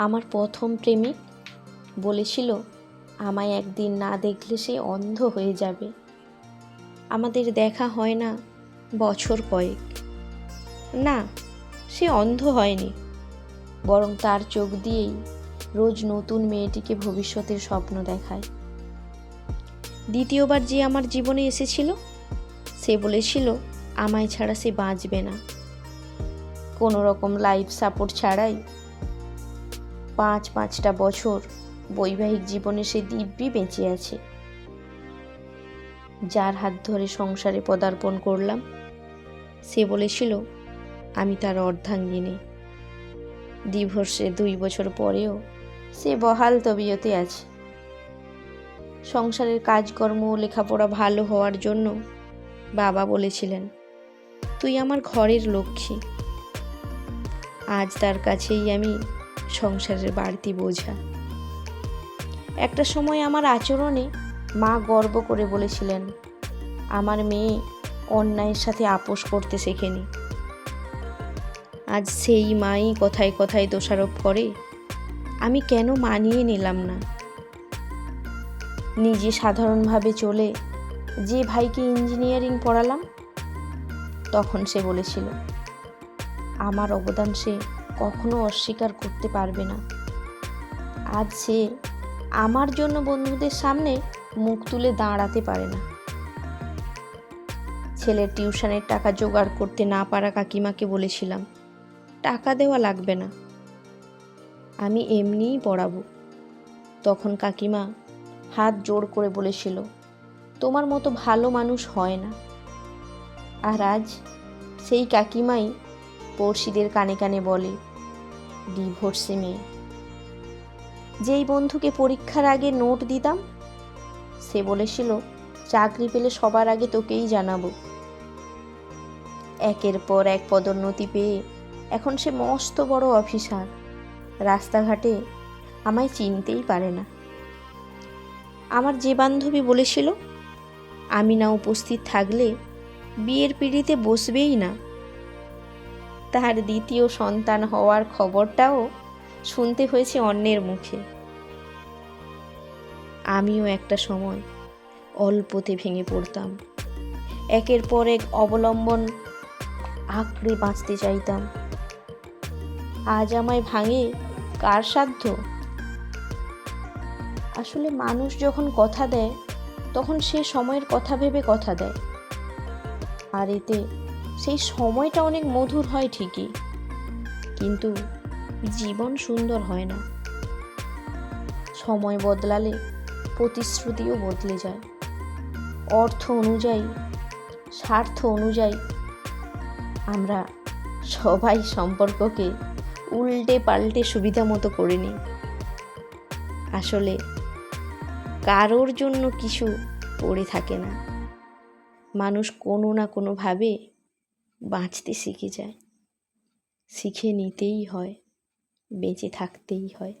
আমার প্রথম প্রেমিক? বলেছিল, আমায় একদিন না দেখলে সে অন্ধ হয়ে যাবে। আমাদের দেখা হয় না বছর কয়েক। না, সে অন্ধ হয়নি। বরং তার চোখ দিয়েই রোজ নতুন মেয়েটিকে ভবিষ্যতের স্বপ্ন দেখায়। দ্বিতীয়বার যে আমার জীবনে এসেছিল, সে বলেছিল, আমায় ছাড়া সে বাঁচবে না। কোনো রকম লাইফ সাপোর্ট ছাড়াই পাঁচ পাঁচটা বছর বৈবাহিক জীবনে সে দিব্যি বেঁচে আছে। যার হাত ধরে সংসারে পদার্পণ করলাম, সে বলেছিল, আমি তার অর্ধাঙ্গিনী। ডিভোর্সে দুই বছর পরেও সে বহাল তবিয়তে আছে। সংসারের কাজকর্ম লেখাপড়া ভালো হওয়ার জন্য বাবা বলেছিলেন, তুই আমার ঘরের লক্ষ্মী। আজ তার কাছেই আমি সংসারের বাড়তি বোঝা। একটা সময় আমার আচরণে মা গর্ব করে বলেছিলেন, আমার মেয়ে অন্যায়ের সাথে আপোষ করতে শেখেনি। আজ সেই মাই কথায় কথায় দোষারোপ করে, আমি কেন মানিয়ে নিলাম না? নিজে সাধারণভাবে চলে যে ভাইকে ইঞ্জিনিয়ারিং পড়ালাম, তখন সে বলেছিল, আমার অবদান সে কখনো অস্বীকার করতে পারবে না। আজ সে আমার জন্য বন্ধুদের সামনে মুখ তুলে দাঁড়াতে পারে না। ছেলের টিউশনের টাকা জোগাড় করতে না পারা কাকিমাকে বলেছিলাম, টাকা দেওয়া লাগবে না। আমি এমনিই পড়াবো। তখন কাকিমা হাত জোর করে বলেছিল, তোমার মতো ভালো মানুষ হয় না। আর আজ সেই কাকিমাই পড়শিদের কানে কানে বলে ডিভোর্সে মেয়ে। যেই বন্ধুকে পরীক্ষার আগে নোট দিতাম, সে বলেছিল, চাকরি পেলে সবার আগে তোকেই জানাব। একের পর এক পদোন্নতি পেয়ে এখন সে মস্ত বড় অফিসার। রাস্তাঘাটে আমায় চিনতেই পারে না। আমার যে বান্ধবী বলেছিল, আমি না উপস্থিত থাকলে বিয়ের পিড়িতে বসবেই না। তার দ্বিতীয় সন্তান হওয়ার খবরটাও শুনতে হয়েছে অন্যের মুখে। আমিও একটা সময় অল্পতে ভেঙে পড়তাম। একের পর এক অবলম্বন আঁকড়ে বাঁচতে চাইতাম। আজ আমায় ভাঙে কার সাধ্য? আসলে মানুষ যখন কথা দেয়, তখন সে সময়ের কথা ভেবে কথা দেয়। আর এতে সেই সময়টা অনেক মধুর হয় ঠিকই। কিন্তু জীবন সুন্দর হয় না। সময় বদলালে প্রতিশ্রুতিও বদলে যায়। অর্থ অনুযায়ী, স্বার্থ অনুযায়ী আমরা সবাই সম্পর্ককে উল্টে পাল্টে সুবিধা মতো করে নিই। আসলে কারোর জন্য কিছু পড়ে থাকে না। মানুষ কোনো না কোনোভাবে বাঁচতে শিখে যায়। শিখে নিতেই হয় বেঁচে থাকতেই হয়।